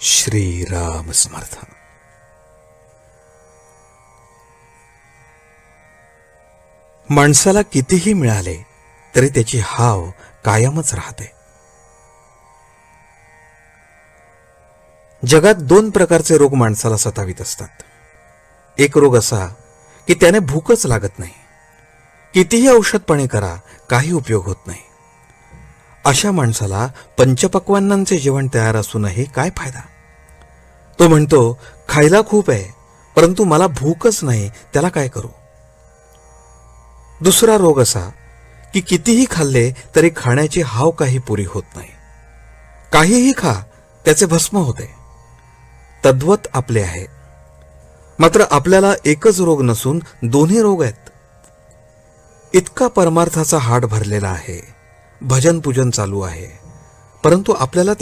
श्रीराम समर्थ. माणसाला कितीही मिळाले तरी त्याची हाव कायमच राहते. जगात दोन प्रकारचे रोग माणसाला सतावित असतात. एक रोग असा की त्याने भूकच लागत नाही. कितीही औषधपणे करा काही उपयोग होत नाही. अशा माणसाला पंचपक्वान्नांचे जेवण तयार असूनही काय फायदा? तो म्हणतो खायला खूप आहे परंतु मला भूकच नाही त्याला काय करू? दुसरा रोग असा की कितीही खाल्ले तरी खाण्याची हाव काही पुरी होत नाही. काहीही खा त्याचे भस्म होते. तद्वत आपले आहे. मात्र आपल्याला एकच रोग नसून दोन्ही रोग आहेत. इतका परमार्थाचा हाट भरलेला आहे. भजन पूजन चालू आहे. परंतु आपल्याला त्या